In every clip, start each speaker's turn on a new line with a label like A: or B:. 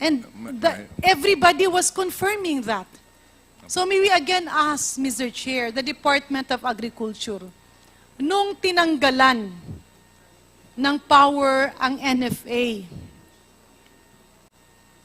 A: And the, everybody was confirming that. So may we again ask, Mr. Chair, the Department of Agriculture, nung tinanggalan ng power ang NFA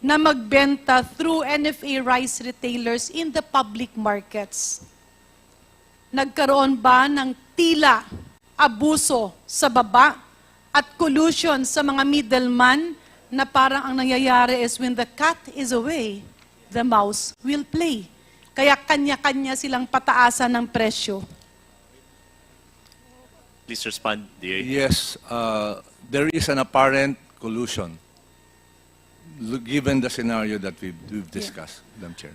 A: na magbenta through NFA rice retailers in the public markets, nagkaroon ba ng tila abuso sa baba at collusion sa mga middleman na parang ang nangyayari is when the cat is away, the mouse will play. Kaya kanya-kanya silang pataasan ng presyo.
B: Please respond, DA.
C: Yes, uh, there is an apparent collusion, given the scenario that we've, we've discussed, Madam Chair.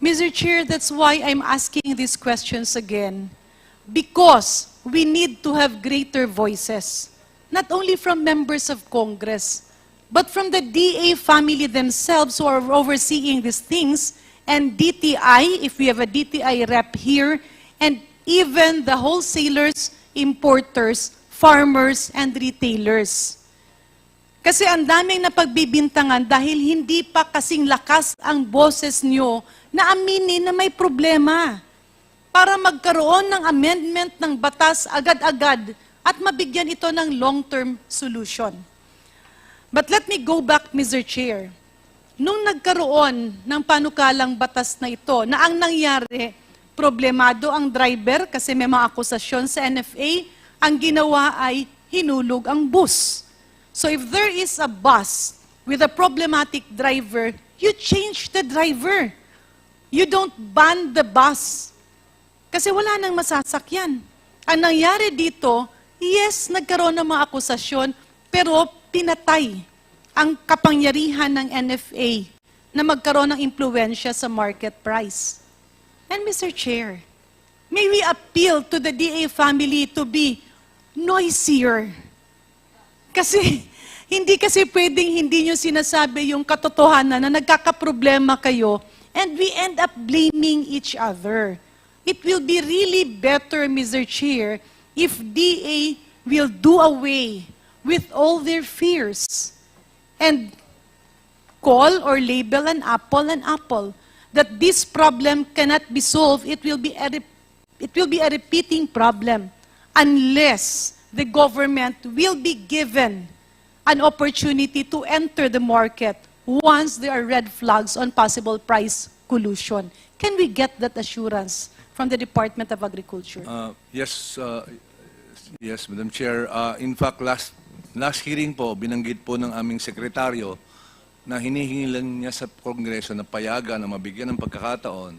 A: Mr. Chair, that's why I'm asking these questions again. Because we need to have greater voices, not only from members of Congress, but from the DA family themselves who are overseeing these things, and DTI, if we have a DTI rep here, and even the wholesalers, importers, farmers, and retailers. Kasi ang daming napagbibintangan dahil hindi pa kasing lakas ang boses nyo na aminin na may problema para magkaroon ng amendment ng batas agad-agad at mabigyan ito ng long-term solution. But let me go back, Mr. Chair. Nung nagkaroon ng panukalang batas na ito, na ang nangyari, problemado ang driver kasi may mga akusasyon sa NFA, ang ginawa ay hinulog ang bus. So if there is a bus with a problematic driver, you change the driver. You don't ban the bus. Kasi wala nang masasakyan. Ang nangyari dito, yes, nagkaroon ng mga akusasyon, pero pinatay ang kapangyarihan ng NFA na magkaroon ng impluensya sa market price. And Mr. Chair, may we appeal to the DA family to be noisier. Kasi hindi kasi pwedeng hindi nyo sinasabi yung katotohanan na nagkakaproblema kayo and we end up blaming each other. It will be really better, Mr. Chair, if DA will do away with all their fears and call or label an apple an apple. That this problem cannot be solved. It will be a, it will be a repeating problem unless the government will be given an opportunity to enter the market once there are red flags on possible price collusion. Can we get that assurance from the Department of Agriculture?
C: Uh, Yes, uh, yes, Madam Chair. Uh, In fact, last, last hearing po, binanggit po ng aming sekretaryo na hinihingi lang niya sa Kongreso na payagan na mabigyan ng pagkakataon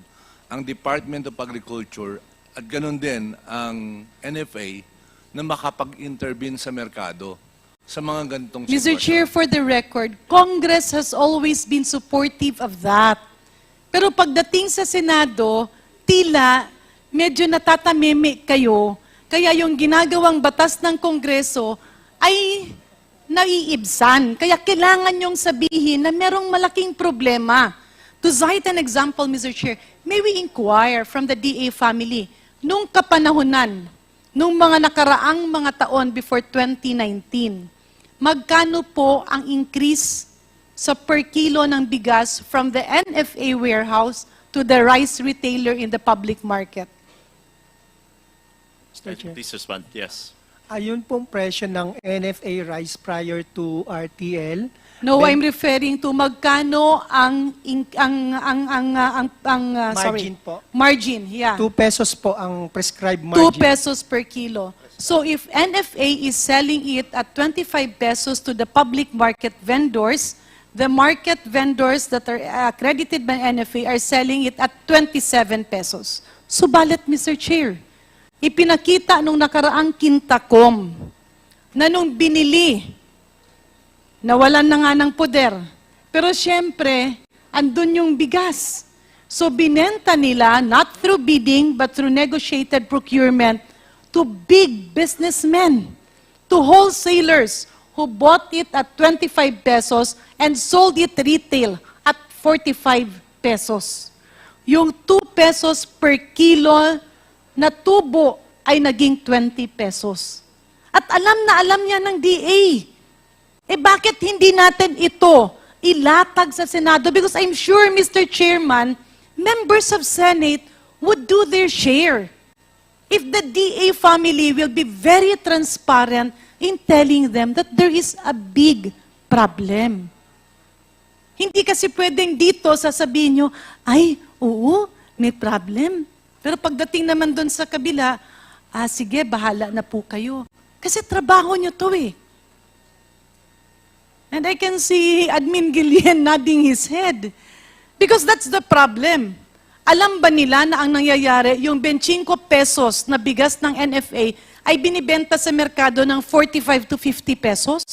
C: ang Department of Agriculture at ganun din ang NFA na makapag-intervene sa merkado sa mga ganitong
A: Mr.
C: sitwasyon.
A: Chair, for the record, Congress has always been supportive of that. Pero pagdating sa Senado, tila medyo natatamimi kayo, kaya yung ginagawang batas ng Kongreso ay naiibsan. Kaya kailangan nyong sabihin na merong malaking problema. To cite an example, Mr. Chair, may we inquire from the DA family, nung kapanahunan, nung mga nakaraang mga taon before 2019, magkano po ang increase sa per kilo ng bigas from the NFA warehouse to the rice retailer in the public market?
D: Mr. Chair.
B: Please respond, yes.
D: Ayun pong presyo ng NFA rice prior to RTL.
A: No,
D: Ben-
A: I'm referring to magkano ang in- ang ang ang uh, ang, ang uh, sorry.
D: Margin po.
A: Margin, yeah.
D: 2 pesos po ang prescribed
A: 2
D: margin.
A: pesos per kilo. So if NFA is selling it at 25 pesos to the public market vendors, the market vendors that are accredited by NFA are selling it at 27 pesos. Subalit, Mr. Chair, ipinakita nung nakaraang kintakom na nung binili, nawalan na nga ng poder. Pero siyempre, andun yung bigas. So binenta nila, not through bidding, but through negotiated procurement, to big businessmen, to wholesalers who bought it at 25 pesos and sold it retail at 45 pesos. Yung 2 pesos per kilo na tubo ay naging 20 pesos. At alam na alam niya ng DA. Eh bakit hindi natin ito ilatag sa Senado because I'm sure, Mr. Chairman, members of Senate would do their share. If the DA family will be very transparent in telling them that there is a big problem. Hindi kasi pwedeng dito sasabihin nyo, ay, oo, may problem. Pero pagdating naman doon sa kabila, ah, sige, bahala na po kayo. Kasi trabaho nyo to eh. And I can see Admin Gillian nodding his head. Because that's the problem. Alam ba nila na ang nangyayari, yung 25 pesos na bigas ng NFA ay binibenta sa merkado ng 45 to 50 pesos?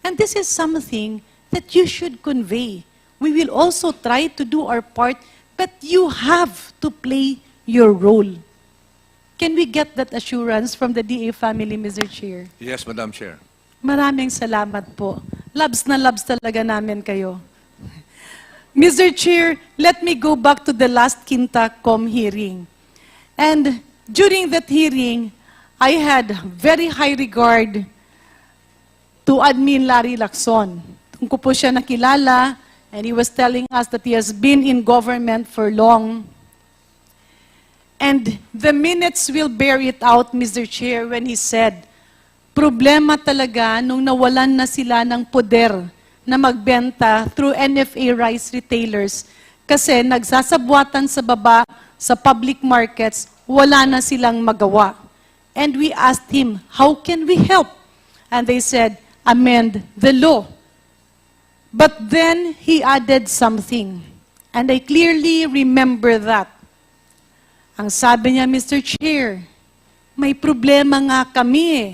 A: And this is something that you should convey. We will also try to do our part, but you have to play your role. Can we get that assurance from the DA family, Mr. Chair?
C: Yes, Madam Chair.
A: Maraming salamat po. Labs na labs talaga namin kayo. Mr. Chair, let me go back to the last Quinta.com hearing. And during that hearing, I had very high regard to Admin Larry Lacson. Kung ko po siya nakilala, and he was telling us that he has been in government for long. And the minutes will bear it out, Mr. Chair, when he said, problema talaga nung nawalan na sila ng poder na magbenta through NFA rice retailers kasi nagsasabwatan sa baba sa public markets, wala na silang magawa. And we asked him, how can we help? And they said, amend the law. But then he added something. And I clearly remember that. Ang sabi niya, Mr. Chair, may problema nga kami eh.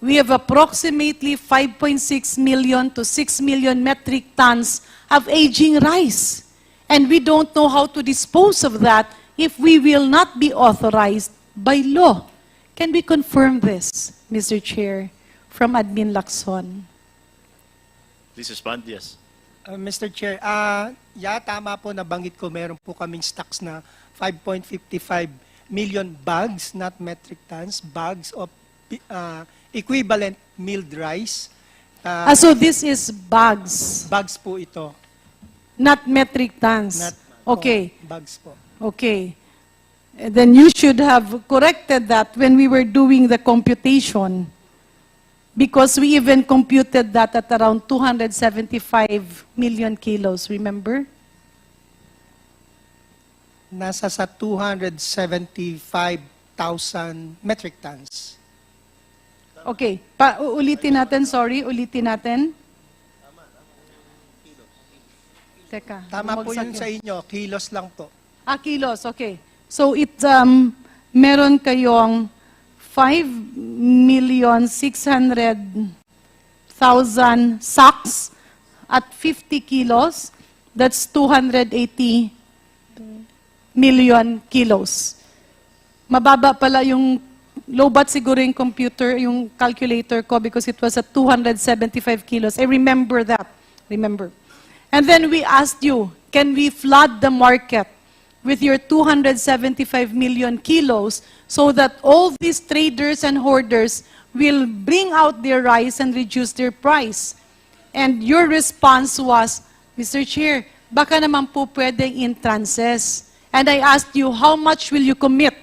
A: We have approximately 5.6 million to 6 million metric tons of aging rice. And we don't know how to dispose of that if we will not be authorized by law. Can we confirm this, Mr. Chair, from Admin Lacson?
B: Please respond. Yes.
D: Uh, Mr. Chair, ah, ya, tama po, nabanggit ko, meron po kaming stocks na 5.55 million bags, not metric tons, bags of ah, equivalent milled rice. Ah,
A: Ah, so this is bags,
D: bags po ito.
A: not metric tons.
D: Not,
A: Okay.
D: po, bags po.
A: Okay. Then you should have corrected that when we were doing the computation. Because we even computed that at around 275 million kilos, remember?
D: Nasa sa 275,000 metric tons.
A: Okay, pa ulitin natin, sorry, ulitin natin. Teka.
D: Tama po yun sa inyo, kilos lang po.
A: Ah, kilos, okay. So it, um, meron kayong 5 million 600,000 sacks at 50 kilos. That's 280 million kilos. Mababa pala yung low bat siguro yung computer, yung calculator ko because it was at 275 kilos. I remember that. Remember. And then we asked you, can we flood the market with your 275 million kilos so that all these traders and hoarders will bring out their rice and reduce their price? And your response was, Mr. Chair, baka naman po pwedeng in trances. And I asked you, how much will you commit?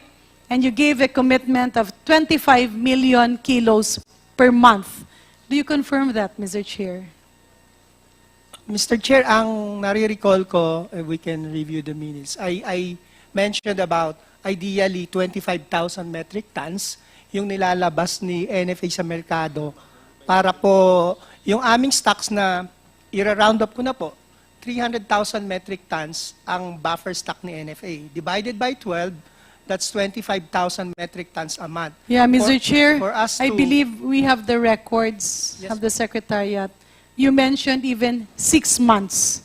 A: And you gave a commitment of 25 million kilos per month. Do you confirm that, Mr. Chair?
D: Mr. Chair, ang nare-recall ko, uh, we can review the minutes. I, I mentioned about ideally 25,000 metric tons yung nilalabas ni NFA sa merkado para po yung aming stocks na ira-round up ko na po, 300,000 metric tons ang buffer stock ni NFA. Divided by 12, that's 25,000 metric tons a month.
A: Yeah, Mr.
D: For-
A: Chair,
D: for us
A: I
D: to-
A: believe we have the records
D: Yes.
A: of the Secretariat. You mentioned even six months.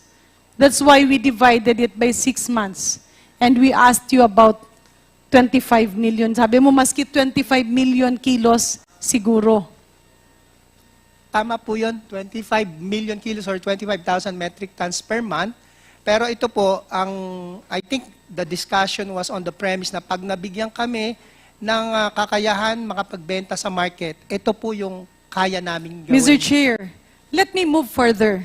A: That's why we divided it by six months. And we asked you about 25 million. Sabi mo, maski 25 million kilos, siguro.
D: Tama po yun, 25 million kilos or 25,000 metric tons per month. Pero ito po, ang, I think the discussion was on the premise na pag nabigyan kami ng ah, kakayahan makapagbenta sa market, ito po yung kaya namin gawin.
A: Mr. Chair, let me move further.